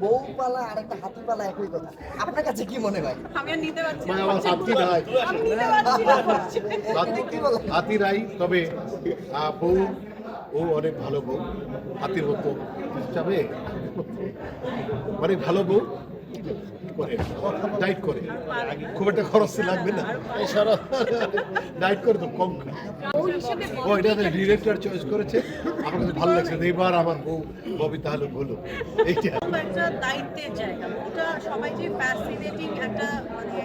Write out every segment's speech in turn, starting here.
বউ পালা আর একটা হাতি পালা একই কথা। আপনার কাছে কি মনে হয়? আমি আর নিতে পারছি মানে আমার হাতি রাই? হাতি রাই তবে বউ ও অনেক ভালো বউ। হাতির মতো হিসাবে অনেক ভালো বউ? করে, ডাইট করে। খুব একটা খরচ লাগবে না। ডাইট করে তো কম ও, এটা ডিরেক্টর চয়েস করেছে। আমার কাছে ভালো লাগছে এবার আমার বউ ববি তাহলে বলো। এইটা। একটা দায়িত্বের জায়গা ওটা সবাই যে ফ্যাসিনেটিং একটা মানে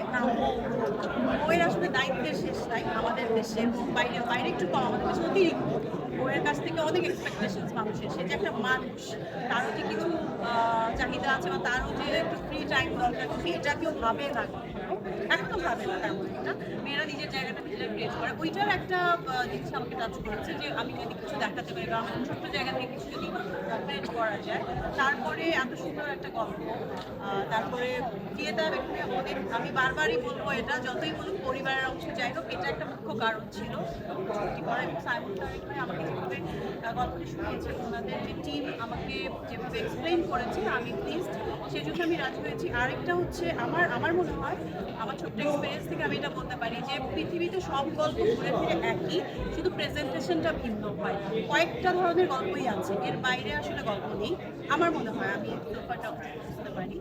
বইয়ের আসলে দায়িত্বের শেষ নাই আমাদের দেশে। বাইরে বাইরে একটু কম, আমাদের অতিরিক্ত। বইয়ের কাছ থেকে অনেক এক্সপেকটেশন মানুষের। সে যে একটা মানুষ, তারও যে কিছু চাহিদা আছে বা তারও যে একটু ফ্রি টাইম দরকার, সে এটা কেউ ভাবে না এখন তো ভাবে না তেমন এটা মেয়েরা নিজের জায়গাটা নিজেরা ক্রিয়েট করে। ওইটার একটা জিনিস আমাকে টাচ করেছে যে আমি যদি কিছু দেখাতে পারি বা আমার ছোট্ট জায়গা থেকে কিছু যদি ক্রিয়েট করা যায়। তারপরে এত সুন্দর একটা গল্প। তারপরে থিয়েটার এখানে অনেক আমি বারবারই বলব এটা, যতই বলুন পরিবারের অংশ যাই হোক, এটা একটা মুখ্য কারণ ছিল। ছুটি করা এবং সাইমন ভাই আমাকে যেভাবে গল্পটি শুনিয়েছে ওনাদের যে টিম আমাকে যেভাবে এক্সপ্লেন করেছে, আমি প্লিজড সেই জন্য আমি রাজি হয়েছি। আরেকটা হচ্ছে আমার আমার মনে হয়, আমার ছোট্ট এক্সপিরিয়েন্স থেকে আমি এটা বলতে পারি যে পৃথিবীতে সব গল্প ঘুরে ফিরে একই, শুধু প্রেজেন্টেশনটা ভিন্ন হয়। কয়েকটা ধরনের গল্পই আছে। এর বাইরে আসলে গল্প নেই। আমার মনে হয়, আমি বুঝতে পারি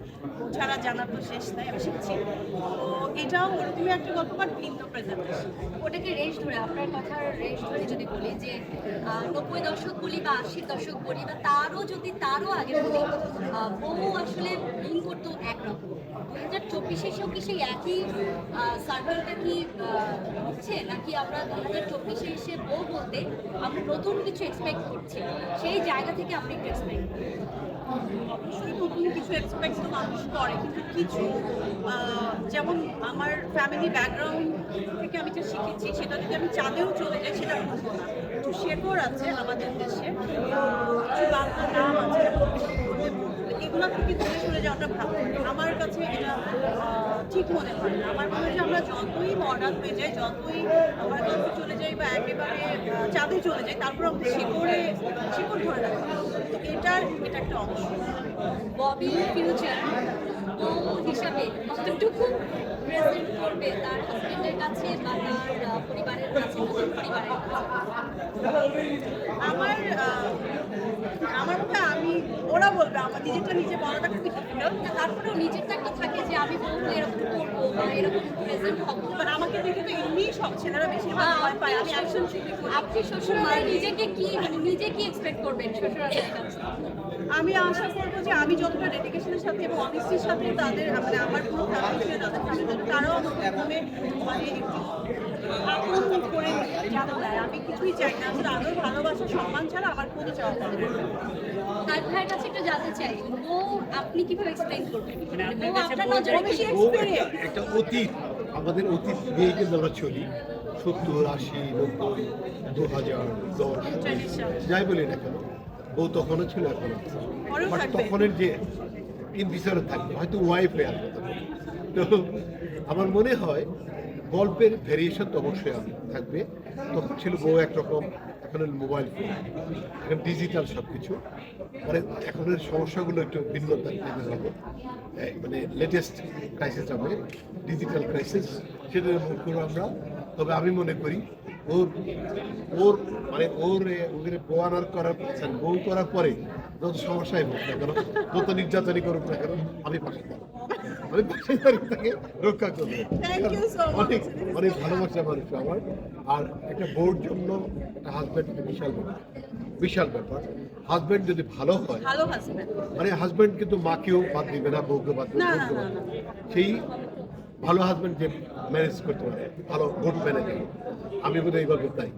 ছাড়া জানার তো শেষ নাই, আমি শিখছি। তো এটাও ওরকমই একটা গল্প বাট ভিন্ন প্রেজেন্টেশন ওটাকে রেঞ্জ ধরে, আপনার কথার রেঞ্জ ধরে যদি বলি যে নব্বই দশক বলি বা আশির দশক বলি বা তারও যদি, তারও আগে বলি বহু আসলে মিন করতো একরকম। একই সার্কেলটা কি হচ্ছে নাকি আমরা দু হাজার চব্বিশে বলতে আমরা কিছু সেই জায়গা থেকে একটু এক্সপেক্ট অবশ্যই কিছু এক্সপেক্ট করে, কিন্তু কিছু যেমন আমার ফ্যামিলি ব্যাকগ্রাউন্ড থেকে আমি যেটা শিখেছি, সেটা যদি আমি চাঁদেও চলে যাই, সেটা বুঝব না। কিছু শেকড় আছে আমাদের দেশে দূরে সরে যাওয়াটা ভালো আমার কাছে এটা ঠিক মনে হয় না। আমার মনে হয় আমরা যতই মডার্ন হয়ে যাই, যতই আমার কাছে চলে যাই বা একেবারে চাঁদে চলে যাই, তারপর আমাদের শিকড়ে, শিকড় ধরে রাখা। তো এটার এটা একটা অংশ। ববি ফিউচার বউ হিসাবে কতটুকু প্রেজেন্ট করবে তার হাজবেন্ডের কাছে বা তার পরিবারের কাছে পরিবারের আমার আমার মতে আমি ওরা বলবে আমার নিজেরটা নিজে বলাটা খুবই তারপরেও নিজেরটা একটা থাকে যে আমি বলব এরকম করব বা এরকম প্রেজেন্ট হব। বাট আমাকে দেখে তো এমনিই সব ছেলেরা বেশিরভাগ ভয় পায়। আমি অ্যাকশন আপনি নিজেকে কি মানে নিজে কি এক্সপেক্ট করবেন কাছে? আমি আশা করব যে আমি যতটা ডেডিকেশনের সাথে এবং অনেস্টির সাথে তাদের মানে আমার পুরো ফ্যামিলি ছিল তাদের তারাও আমাকে মানে একটু আপন করে জানা দেয় আমি কিছুই চাই না আসলে আদর ভালোবাসা সম্মান ছাড়া আমার কোনো চাওয়া তার ভাইয়ের কাছে একটু জানতে চাই ও আপনি কীভাবে এক্সপ্লেইন করবেন মানে ও আপনার নজরে বেশি ও একটা- একটা অতীত আমাদের অতীত নিয়ে কিন্তু আমরা চলি সত্তর আশি নব্বই দু হাজার দশ. যাই বলি না কেন বউ তখনও ছিল এখনও থাকবে। তখনের যে ইন ফিচারে থাকবে হয়তো ওয়াইফ হয়ে আসবে তো আমার মনে হয় গল্পের ভেরিয়েশন তো অবশ্যই থাকবে। তখন ছিল বউ একরকম, এখন মোবাইল ফোন এখন ডিজিটাল সব কিছু মানে এখনের সমস্যাগুলো একটু ভিন্নতা হবে। মানে লেটেস্ট ক্রাইসিস হবে ডিজিটাল ক্রাইসিস সেটা করব আমরা। তবে আমি মনে করি ওর ওর মানে ওর ওদের পোয়ানার করার sorry, বউ করার পরে যত সমস্যাই হোক না কেন যত নির্যাতনই করুক না কেন আমি পাশে আমি পাশে দাঁড়িয়ে তাকে রক্ষা করব. অনেক অনেক ভালোবাসা মানুষ আমার আর একটা বউর জন্য একটা হাজব্যান্ড বিশাল ব্যাপার বিশাল ব্যাপার হাজব্যান্ড যদি ভালো হয় মানে হাজব্যান্ড কিন্তু মাকেও বাদ দিবে না বউকে বাদ। দিবে। সেই ভালো হাজব্যান্ড যে ম্যানেজ করতে পারে ভালো গুড ম্যানেজার আমি বোধহয় এইভাবে তাই।